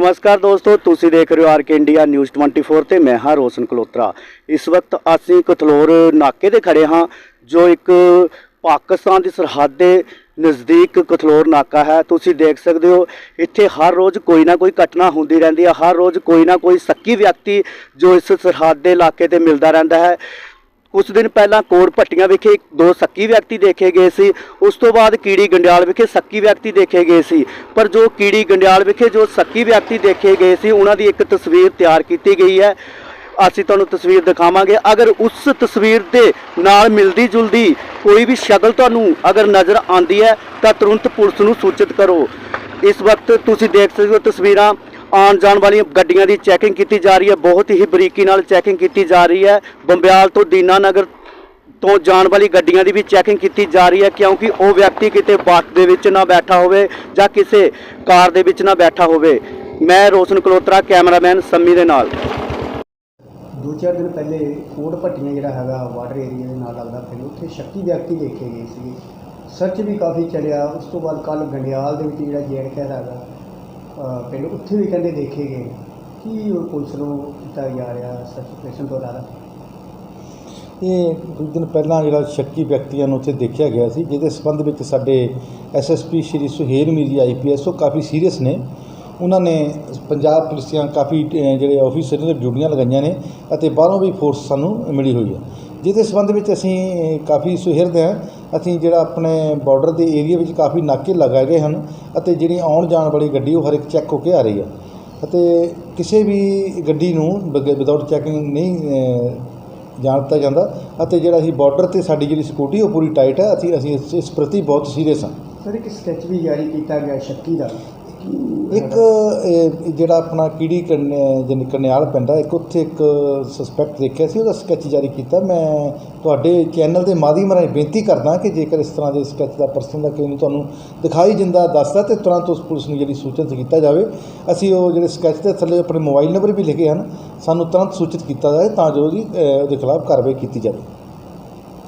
ਨਮਸਕਾਰ ਦੋਸਤੋ, ਤੁਸੀਂ ਦੇਖ ਰਹੇ ਹੋ ਆਰਕੇ ਇੰਡੀਆ ਨਿਊਜ਼ 24 ਤੇ ਮੈਂ ਹਾਂ ਰੋਸ਼ਨ ਕਲੋਤਰਾ। ਇਸ ਵਕਤ ਅਸੀਂ ਕਥਲੋਰ ਨਾਕੇ ਤੇ ਖੜੇ ਹਾਂ, ਜੋ ਇੱਕ ਪਾਕਿਸਤਾਨ ਦੀ ਸਰਹੱਦ ਦੇ ਨਜ਼ਦੀਕ ਕਥਲੋਰ ਨਾਕਾ ਹੈ। ਤੁਸੀਂ ਦੇਖ ਸਕਦੇ ਹੋ, ਇੱਥੇ ਹਰ ਰੋਜ਼ ਕੋਈ ਨਾ ਕੋਈ ਘਟਨਾ ਹੁੰਦੀ ਰਹਿੰਦੀ ਹੈ। ਹਰ ਰੋਜ਼ ਕੋਈ ਨਾ ਕੋਈ ਸੱਕੀ ਵਿਅਕਤੀ ਜੋ ਇਸ ਸਰਹੱਦ ਦੇ ਇਲਾਕੇ ਤੇ ਮਿਲਦਾ ਰਹਿੰਦਾ ਹੈ। ਕੁਝ ਦਿਨ ਪਹਿਲਾਂ ਕੋਟ ਭੱਟੀਆਂ ਵਿਖੇ ਦੋ ਸੱਕੀ ਵਿਅਕਤੀ ਦੇਖੇ ਗਏ ਸੀ। ਉਸ ਤੋਂ ਬਾਅਦ ਕੀੜੀ ਗੰਡਿਆਲ ਵਿਖੇ ਸੱਕੀ ਵਿਅਕਤੀ ਦੇਖੇ ਗਏ ਸੀ। ਪਰ ਜੋ ਕੀੜੀ ਗੰਡਿਆਲ ਵਿਖੇ ਜੋ ਸੱਕੀ ਵਿਅਕਤੀ ਦੇਖੇ ਗਏ ਸੀ, ਉਹਨਾਂ ਦੀ ਇੱਕ ਤਸਵੀਰ ਤਿਆਰ ਕੀਤੀ ਗਈ ਹੈ। ਅਸੀਂ ਤੁਹਾਨੂੰ ਤਸਵੀਰ ਦਿਖਾਵਾਂਗੇ। ਅਗਰ ਉਸ ਤਸਵੀਰ ਦੇ ਨਾਲ ਮਿਲਦੀ ਜੁਲਦੀ ਕੋਈ ਵੀ ਸ਼ਕਲ ਤੁਹਾਨੂੰ ਅਗਰ ਨਜ਼ਰ ਆਉਂਦੀ ਹੈ, ਤਾਂ ਤੁਰੰਤ ਪੁਲਿਸ ਨੂੰ ਸੂਚਿਤ ਕਰੋ। ਇਸ ਵਕਤ ਤੁਸੀਂ ਦੇਖ ਸਕਦੇ ਹੋ ਤਸਵੀਰਾਂ। ਆਉਣ ਜਾਣ ਵਾਲੀਆਂ ਗੱਡੀਆਂ ਦੀ ਚੈਕਿੰਗ ਕੀਤੀ ਜਾ ਰਹੀ ਹੈ। ਬਹੁਤ ਹੀ ਬਰੀਕੀ ਨਾਲ ਚੈਕਿੰਗ ਕੀਤੀ ਜਾ ਰਹੀ ਹੈ। ਬੰਬਿਆਲ ਤੋਂ ਦੀਨਾਨਗਰ ਤੋਂ ਜਾਣ ਵਾਲੀ ਗੱਡੀਆਂ ਦੀ ਵੀ ਚੈਕਿੰਗ ਕੀਤੀ ਜਾ ਰਹੀ ਹੈ, ਕਿਉਂਕਿ ਉਹ ਵਿਅਕਤੀ ਕਿਤੇ ਬੱਸ ਦੇ ਵਿੱਚ ਨਾ ਬੈਠਾ ਹੋਵੇ ਜਾਂ ਕਿਸੇ ਕਾਰ ਦੇ ਵਿੱਚ ਨਾ ਬੈਠਾ ਹੋਵੇ। ਮੈਂ ਰੋਸ਼ਨ ਕਲੋਤਰਾ, ਕੈਮਰਾਮੈਨ ਸੰਮੀ ਦੇ ਨਾਲ। ਦੋ ਚਾਰ ਦਿਨ ਪਹਿਲੇ ਕੋਟ ਭੱਟੀਆਂ ਜਿਹੜਾ ਹੈਗਾ ਵਾਟਰ ਏਰੀਆ ਦੇ ਨਾਲ ਲੱਗਦਾ ਪਿੰਡ ਉੱਥੇ ਸ਼ੱਕੀ ਵਿਅਕਤੀ ਦੇਖੇ ਗਏ ਸੀ ਸਰਚ ਵੀ ਕਾਫੀ ਚੱਲਿਆ। ਉਸ ਤੋਂ ਬਾਅਦ ਕੱਲ ਗੰਡਿਆਲ ਦੇ ਵਿੱਚ ਜਿਹੜਾ ਜੇੜ ਖੈਰ ਹੈਗਾ ਪਿੰਡ ਉੱਥੇ ਵੀ ਕਹਿੰਦੇ ਦੇਖੇ ਗਏ ਕੀ ਉਹ ਪੁਲਿਸ ਨੂੰ ਕੀਤਾ ਜਾ ਰਿਹਾ ਸਰਚ ਤੋਂ ਇਲਾਵਾ ਇਹ ਕੁਝ ਦਿਨ ਪਹਿਲਾਂ ਜਿਹੜਾ ਸ਼ੱਕੀ ਵਿਅਕਤੀਆਂ ਨੂੰ ਉੱਥੇ ਦੇਖਿਆ ਗਿਆ ਸੀ, ਜਿਹਦੇ ਸੰਬੰਧ ਵਿੱਚ ਸਾਡੇ ਐਸਐਸਪੀ ਸ਼੍ਰੀ ਸੁਹੇਲ ਮੀਰੀ ਆਈਪੀਐਸ ਉਹ ਕਾਫੀ ਸੀਰੀਅਸ ਨੇ। ਉਹਨਾਂ ਨੇ ਪੰਜਾਬ ਪੁਲਿਸ ਦੀਆਂ ਕਾਫੀ ਜਿਹੜੇ ਆਫੀਸਰ ਨੇ, ਡਿਊਟੀਆਂ ਲਗਾਈਆਂ ਨੇ ਅਤੇ ਬਾਹਰੋਂ ਵੀ ਫੋਰਸ ਸਾਨੂੰ ਮਿਲੀ ਹੋਈ ਹੈ। ਜਿਹਦੇ ਸੰਬੰਧ ਵਿੱਚ ਅਸੀਂ ਕਾਫੀ ਸੁਹਿਰਦ ਹਾਂ। ਅਸੀਂ ਜਿਹੜਾ ਆਪਣੇ ਬਾਰਡਰ ਦੇ ਏਰੀਆ ਵਿੱਚ ਕਾਫੀ ਨਾਕੇ ਲਗਾਏ ਗਏ ਹਨ ਅਤੇ ਜਿਹੜੀ ਆਉਣ ਜਾਣ ਵਾਲੀ ਗੱਡੀ ਉਹ ਹਰ ਇੱਕ ਚੈੱਕ ਹੋ ਕੇ ਆ ਰਹੀ ਹੈ। ਅਤੇ ਕਿਸੇ ਵੀ ਗੱਡੀ ਨੂੰ ਵਿਦਆਊਟ ਚੈਕਿੰਗ ਨਹੀਂ ਜਾਣ ਦਿੱਤਾ ਜਾਂਦਾ ਅਤੇ ਜਿਹੜਾ ਅਸੀਂ ਬਾਰਡਰ ਤੇ ਸਾਡੀ ਜਿਹੜੀ ਸਿਕਿਉਰਿਟੀ ਉਹ ਪੂਰੀ ਟਾਈਟ ਹੈ। ਅਸੀਂ ਅਸੀਂ ਇਸ- ਇਸ ਪ੍ਰਤੀ ਬਹੁਤ ਸੀਰੀਅਸ ਹਾਂ। ਸਰ ਇੱਕ ਸਕੈਚ ਵੀ ਜਾਰੀ ਕੀਤਾ ਗਿਆ ਸ਼ੱਕੀ ਦਾ। ਇੱਕ, ਇਹ ਜਿਹੜਾ ਆਪਣਾ ਕੀੜੀ ਕੰਨ- ਜਾਣੀ ਕਨਿਆਲ ਪਿੰਡ ਆ, ਇੱਕ ਉੱਥੇ ਇੱਕ ਸਸਪੈਕਟ ਦੇਖਿਆ ਸੀ, ਉਹਦਾ ਸਕੈਚ ਜਾਰੀ ਕੀਤਾ। ਮੈਂ ਤੁਹਾਡੇ ਚੈਨਲ ਦੇ ਮਾਧਿਅਮ ਰਾਹੀਂ ਬੇਨਤੀ ਕਰਦਾ ਕਿ ਜੇਕਰ ਇਸ ਤਰ੍ਹਾਂ ਦੇ ਸਕੈਚ ਦਾ ਪਰਸਨ ਦਾ ਕਿਸੇ ਨੂੰ ਤੁਹਾਨੂੰ ਦਿਖਾਈ ਜਿੰਦਾ ਦੱਸਦਾ, ਤੇ ਤੁਰੰਤ ਉਸ ਪੁਲਿਸ ਨੂੰ ਜਿਹੜੀ ਸੂਚਿਤ ਕੀਤਾ ਜਾਵੇ। ਅਸੀਂ ਉਹ ਜਿਹੜੇ ਸਕੈਚ ਦੇ ਥੱਲੇ ਆਪਣੇ ਮੋਬਾਈਲ ਨੰਬਰ ਵੀ ਲਿਖੇ ਹਨ, ਸਾਨੂੰ ਤੁਰੰਤ ਸੂਚਿਤ ਕੀਤਾ ਜਾਵੇ ਤਾਂ ਜੋ ਉਹਦੀ ਉਹਦੇ ਖਿਲਾਫ ਕਾਰਵਾਈ ਕੀਤੀ ਜਾਵੇ।